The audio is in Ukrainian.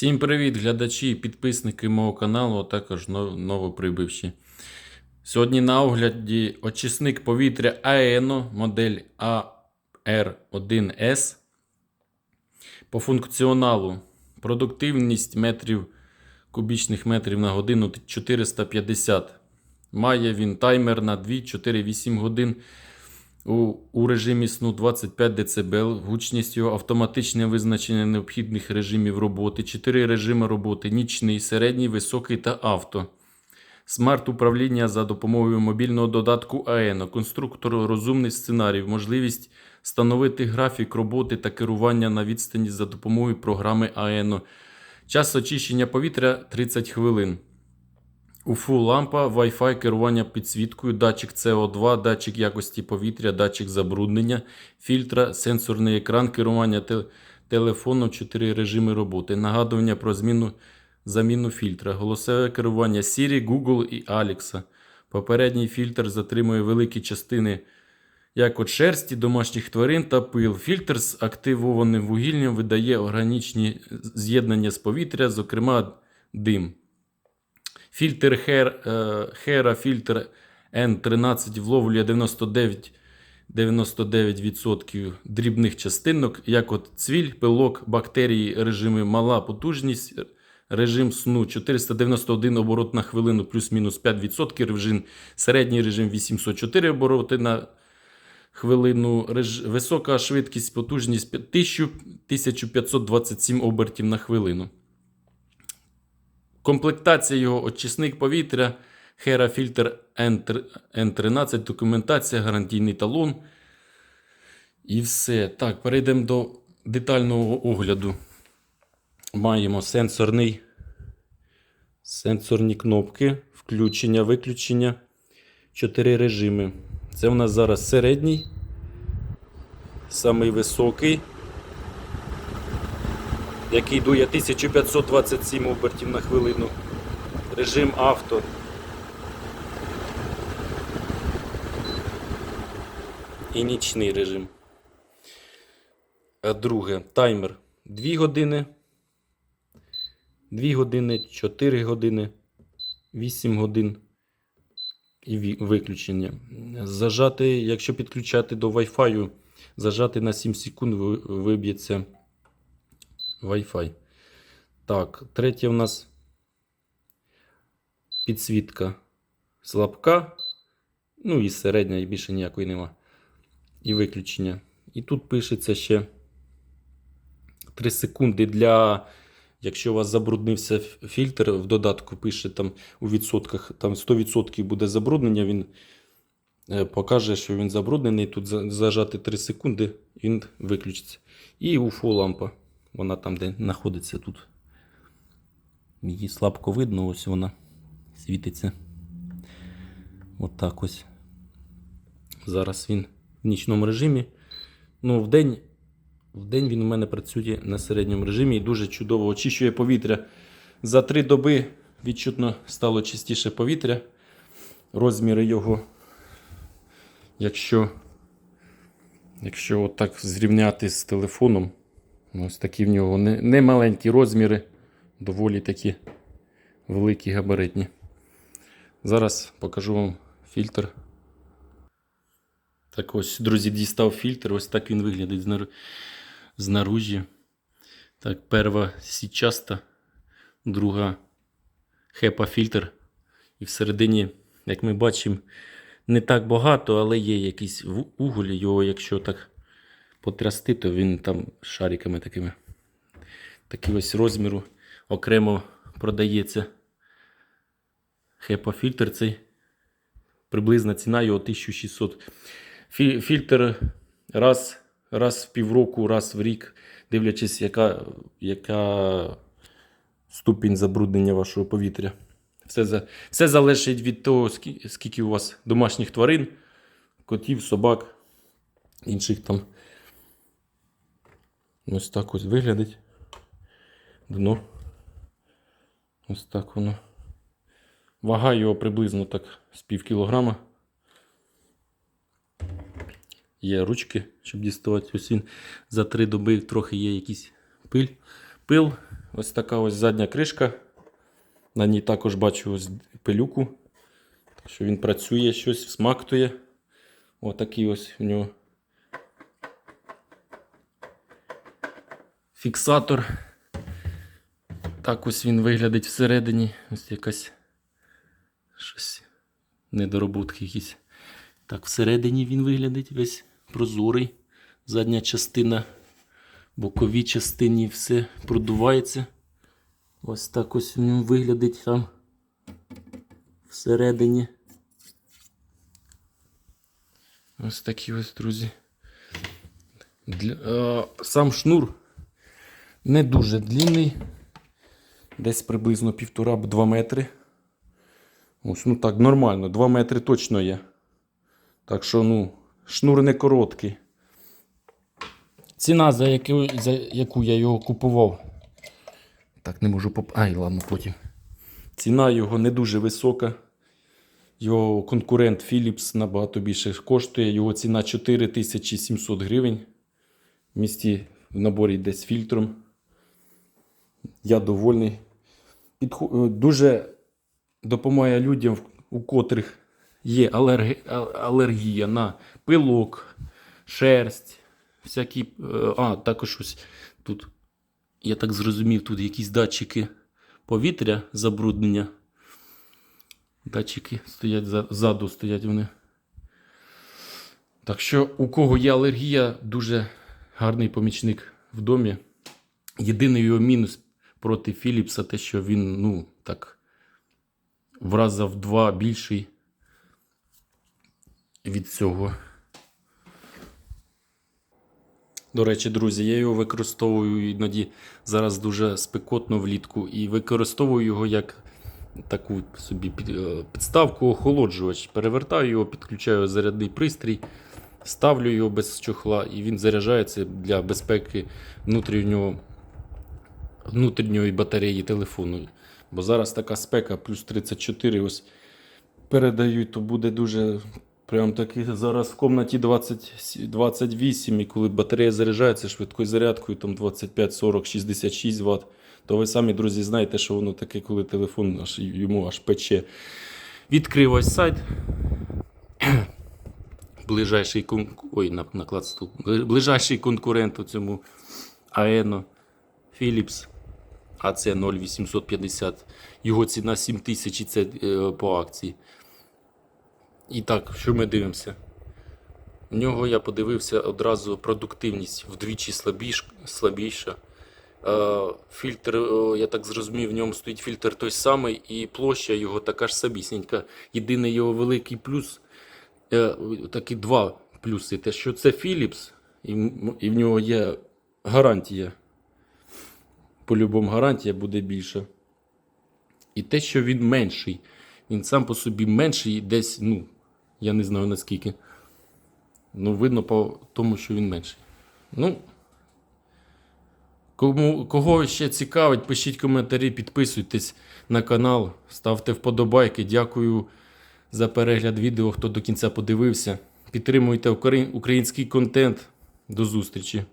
Всім привіт, глядачі і підписники мого каналу, а також нов- новоприбивші. Сьогодні на огляді очисник повітря Aeno модель AR1S. По функціоналу продуктивність метрів кубічних метрів на годину 450. Має він таймер на 2, 4, 8 годин. У, у режимі сну 25 дБ, гучність його автоматичне визначення необхідних режимів роботи, 4 режими роботи: нічний, середній, високий та авто. Смарт-управління за допомогою мобільного додатку АЕНО, конструктор розумний сценарій, можливість встановити графік роботи та керування на відстані за допомогою програми АЕНО. Час очищення повітря 30 хвилин. УФУ лампа, Wi-Fi керування підсвіткою, датчик CO2, датчик якості повітря, датчик забруднення, фільтра, сенсорний екран, керування те- телефоном, 4 режими роботи, нагадування про зміну заміну фільтра, голосове керування Siri, Google і Alexa. Попередній фільтр затримує великі частини як от шерсті домашніх тварин та пил. Фільтр з активованим вугіллям видає органічні з'єднання з повітря, зокрема дим. Фільтр е, Hera фільтр N13 вловлює 99, 99% дрібних частинок, як от цвіль, пилок, бактерії, режими мала потужність, режим сну 491 оборот на хвилину плюс-мінус 5%, режим, середній режим 804 обороти на хвилину, реж, висока швидкість, потужність 1000, 1527 обертів на хвилину. Комплектація його очисник повітря, Hera фільтр N13, документація, гарантійний талон. І все. Так, перейдемо до детального огляду. Маємо сенсорний, сенсорні кнопки, включення, виключення, 4 режими. Це у нас зараз середній, самий високий який дує 1527 обертів на хвилину. Режим авто. І нічний режим. А друге, таймер 2 години. 2 години, 4 години, 8 годин і виключення. Зажати, якщо підключати до Wi-Fi, зажати на 7 секунд виб'ється Wi-Fi. Так, третє у нас підсвітка слабка. Ну і середня, і більше ніякої нема. І виключення. І тут пишеться ще 3 секунди для. Якщо у вас забруднився фільтр, в додатку пише там у відсотках, там 100% буде забруднення, він е, покаже, що він забруднений. Тут зажати 3 секунди, він виключиться. І UFO лампа. Вона там, де знаходиться тут. Її слабко видно, ось вона світиться. Отак ось. Зараз він в нічному режимі. Ну, в день, в день він у мене працює на середньому режимі і дуже чудово очищує повітря. За три доби відчутно стало чистіше повітря. Розміри його, якщо, якщо отак зрівняти з телефоном. Ось такі в нього не, маленькі розміри, доволі такі великі габаритні. Зараз покажу вам фільтр. Так ось, друзі, дістав фільтр. Ось так він виглядає знару- знаружі. Так, перша січаста, друга хепа фільтр. І всередині, як ми бачимо, не так багато, але є якийсь ву- уголь. Його, якщо так потрясти, то він там шариками такими. Такий ось розміру окремо продається. Хепа-фільтр цей. Приблизна ціна його 1600. Фільтр раз, раз в півроку, раз в рік, дивлячись, яка, яка ступінь забруднення вашого повітря. Все, за, все залежить від того, скільки, у вас домашніх тварин, котів, собак, інших там. Ось так ось виглядить. Дно. Ось так воно. Вага його приблизно так з пів кілограма. Є ручки, щоб діставати. Ось він за три доби трохи є якийсь пиль. Пил Ось така ось задня кришка. На ній також бачу ось пилюку. Так що він працює, щось всмактує. Отакий ось у нього фіксатор. Так ось він виглядить всередині. Ось якась щось недоробутки якісь. Так, всередині він виглядить весь прозорий. Задня частина, боковій частині все продувається. Ось так ось він виглядить там всередині. Ось такі ось, друзі. Для, е, сам шнур не дуже длинний. Десь приблизно 1,5-2 метри. Ось, ну так, нормально, 2 метри точно є. Так що, ну, шнур не короткий. Ціна, за яку, за яку я його купував. Так, не можу поп... Ай, ладно, потім. Ціна його не дуже висока. Його конкурент Philips набагато більше коштує. Його ціна 4700 гривень. В місті в наборі йде з фільтром. Я довольний. Підхо... е, Дуже допомагає людям, у котрих є алерги... алергія на пилок, шерсть, всякі. е, А, також ось тут, я так зрозумів, тут якісь датчики повітря, забруднення. Датчики стоять ззаду, стоять вони. Так що, у кого є алергія, дуже гарний помічник в домі. Єдиний його мінус проти Філіпса, те, що він, ну, так, в раза в два більший від цього. До речі, друзі, я його використовую іноді зараз дуже спекотно влітку і використовую його як таку собі е, підставку охолоджувач. Перевертаю його, підключаю зарядний пристрій, ставлю його без чохла, і він заряджається для безпеки внутрішнього, внутрішньої батареї телефону. Бо зараз така спека, плюс 34, ось передають, то буде дуже. Прям таки зараз в комнаті 20, 28, і коли батарея заряджається швидкою зарядкою, там 25, 40, 66 Вт, то ви самі, друзі, знаєте, що воно таке, коли телефон аж, йому аж пече. Відкрив ось сайт. Ближайший, кон... Ой, наклад. Ближайший конкурент у цьому Aeno Philips AC 0850. Його ціна 7000 і це е, по акції. І так, що ми дивимося? У нього я подивився одразу продуктивність вдвічі слабіш, слабіша. Е, фільтр, е, я так зрозумів, в ньому стоїть фільтр той самий, і площа його така ж самісінька. Єдиний його великий плюс, такі два плюси. Те, що це Philips, і в нього є гарантія. По-любому гарантія буде більша. І те, що він менший. Він сам по собі менший десь, ну, я не знаю наскільки. Ну, видно по тому, що він менший. Ну. Кому, кого ще цікавить, пишіть коментарі, підписуйтесь на канал, ставте вподобайки. Дякую за перегляд відео, хто до кінця подивився. Підтримуйте украї- український контент. До зустрічі!